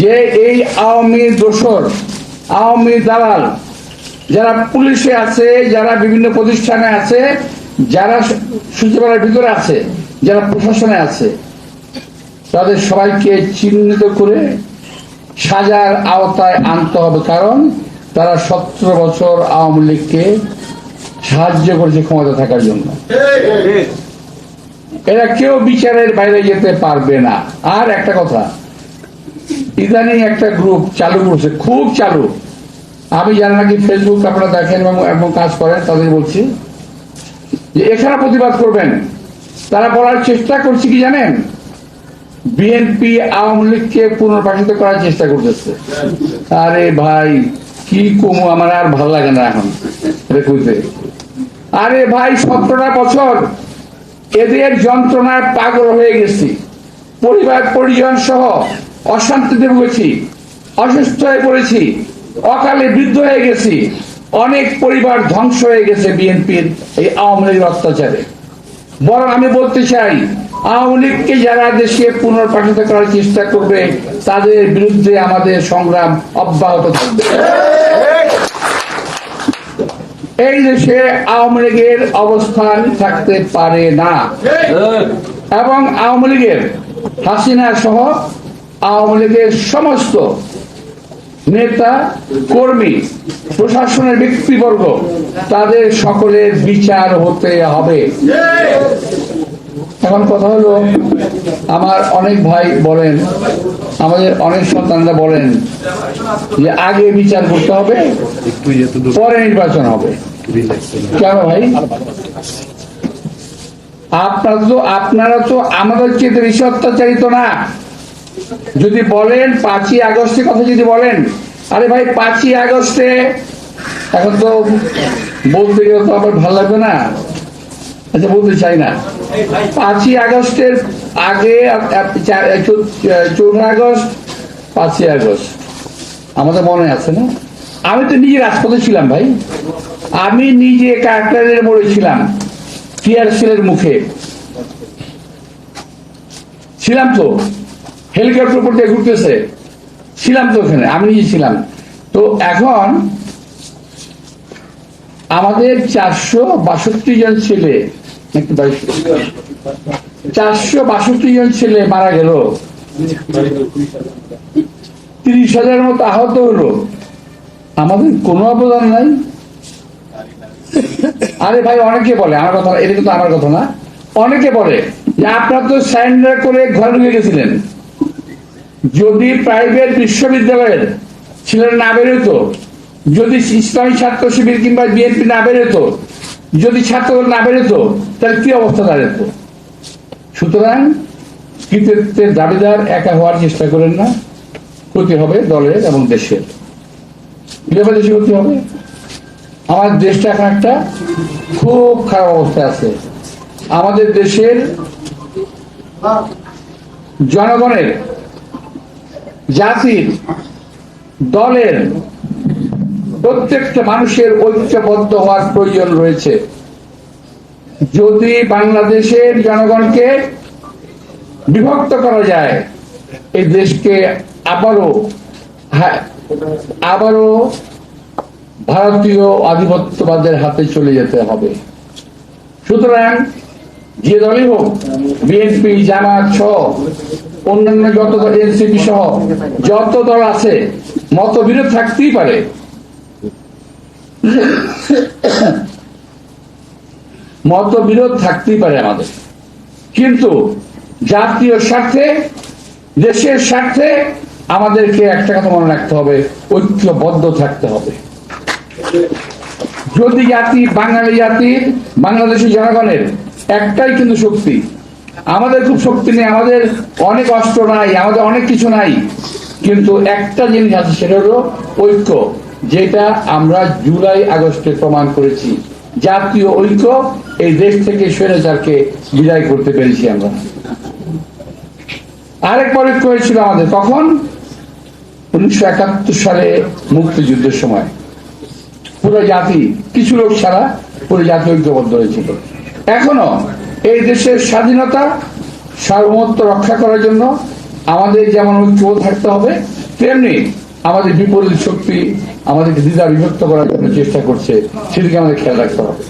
যে এই আওয়ামী দোসর আওয়ামী দালাল যারা পুলিশে আছে, যারা বিভিন্ন প্রতিষ্ঠানে আছে, যারা সচিবালয়ের ভিতরে আছে, যারা প্রশাসনে আছে, তাদের সবাইকে চিহ্নিত করে সাজার আওতায় আনতে হবে, কারণ তারা সতেরো বছর আওয়ামী লীগকে সাহায্য করেছে ক্ষমতা থাকার জন্য। এরা কেউ বিচারের বাইরে যেতে পারবে না। আর একটা কথা ইদানিং একটা গ্রুপ চালু করছে, খুব চালু। আমি যারা নাকি ফেসবুক আপনারা দেখেন এবং এবং কাজ করেন তাদের বলছি। যে এখানে প্রতিবাদ করবেন। তারা বলার চেষ্টা করছে কি জানেন? বিএনপি আওয়ামী লীগকে পুনর্বাসিত করার চেষ্টা করতেছে। আরে ভাই, কি কমু, আমার আর ভালো লাগে না এখন কইতে আরে ভাই সতেরোটা বছর। এদের যন্ত্রণায় পাগল হয়ে গেছি। পরিবার, পরিজন সহ অশান্তিতে ভুগেছি অসুস্থ হয়ে পড়েছি অকালে বৃদ্ধ হয়ে গেছি অনেক পরিবার ধ্বংস হয়ে গেছে বিএনপির এই আওয়ামী লীগের অত্যাচারে। বরং আমি বলতে চাই আওয়ামী লীগকে যারা দেশে পুনর্বাসিত করার চেষ্টা করবে তাদের বিরুদ্ধে আমাদের সংগ্রাম অব্যাহত থাকবে। এই দেশে আওয়ামী লীগের অবস্থান থাকতে পারে না। এবং আওয়ামী লীগের হাসিনা সহ আওয়ামী লীগের সমস্ত নেতা, কর্মী, প্রশাসনের ব্যক্তিবর্গ, তাদের সকলের বিচার হতে হবে। এখন কথা হলো, আমার অনেক ভাই বলেন, আমাদের অনেক সন্তানরা বলেন যে আগে বিচার করতে হবে, পরে নির্বাচন হবে। কেন ভাই? আপনারা তো আপনারা তো আমাদের চেয়ে বেশি অত্যাচারিত না। যদি বলেন পাঁচই আগস্টের কথা যদি বলেন, আরে ভাই পাঁচই আগস্টে, এখন তো বলতে গেলে তো আমার ভালো লাগবে না। আচ্ছা বলতে চাই না। পাঁচই আগস্টের আগে চৌঠা আগস্ট, পাঁচই আগস্ট। আমাদের মনে আছে না। আমি তো নিজে রাজপথে ছিলাম ভাই। আমি নিজে কাকরাইলের মোড়ে ছিলাম টিআরসিলের মুখে। ছিলাম তো। হেলিকপ্টার উপর দিয়ে ঘুরতেছে। ছিলাম তো ওখানে, আমি ছিলাম। তো এখন আমাদের চারশো বাষট্টি জন ছেলে চারশো বাষট্টি জন ছেলে মারা গেল। তিরিশ হাজার মতো আহত হলো। আমাদের কোনো অবদান নাই। আরে ভাই, অনেকে বলে, আমার কথা এটা কিন্তু আমার কথা না। অনেকে বলে যে আপনার তো সারেন্ডার করে ঘরে ঢুকে গেছিলেন। যদি প্রাইভেট বিশ্ববিদ্যালয়ের ছেলেরা না বেরোতো, যদি ইসলামী ছাত্র শিবির কিংবা বিএনপি না বেরোতো, যদি ছাত্র না বেরোতো, তাহলে কি অবস্থা দাঁড়াতো? সুতরাং কৃতিত্বের দাবিদার একা হওয়ার চেষ্টা করেন না। ক্ষতি হবে দলের এবং দেশের। দেশে ক্ষতি হবে। আমার দেশটা এখন একটা খুব খারাপ অবস্থায় আছে। আমাদের দেশের জনগণের জাতির দলের প্রত্যেকটা মানুষের ঐক্যবদ্ধ হওয়ার প্রয়োজন রয়েছে। যদি বাংলাদেশের জনগণকে বিভক্ত করা যায়, এই দেশকে আবারও আবারও ভারতীয় আধিপত্যবাদের হাতে চলে যেতে হবে। সুতরাং যে দলই হোক, বিএনপি, জামাত সহ অন্যান্য যত এনসিপি সহ যত দল আছে, মতবিরোধ থাকতেই পারে। মতবিরোধ থাকতেই পারে আমাদের। কিন্তু জাতীয় স্বার্থে, দেশের স্বার্থে আমাদেরকে একটা কথা মনে রাখতে হবে, ঐক্যবদ্ধ থাকতে হবে। যদি জাতি, বাঙালি জাতির, বাংলাদেশের জনগণের একটাই কিন্তু শক্তি আমাদের খুব শক্তি নেই, আমাদের অনেক অস্ত্র নাই, আমাদের অনেক কিছু নাই। কিন্তু একটা জিনিস আছে, সেটা হলো ঐক্য, যেটা আমরা জুলাই আগস্টে প্রমাণ করেছি। জাতীয় ঐক্য এই দেশ থেকে স্বৈরাচারকে বিদায় করতে পেরেছি আমরা। আরেক ঐক্য হয়েছিল আমাদের তখন উনিশশো একাত্তর সালে মুক্তিযুদ্ধের সময়। পুরো জাতি, কিছু লোক ছাড়া পুরো জাতি ঐক্যবদ্ধ হয়েছিল। এখনও এই দেশের স্বাধীনতা, সার্বভৌমত্ব রক্ষা করার জন্য আমাদের যেমন ঐক্য থাকতে হবে, তেমনি আমাদের বিপরীত শক্তি আমাদেরকে দ্বিধা বিভক্ত করার জন্য চেষ্টা করছে, সেদিকে আমাদের খেয়াল রাখতে হবে।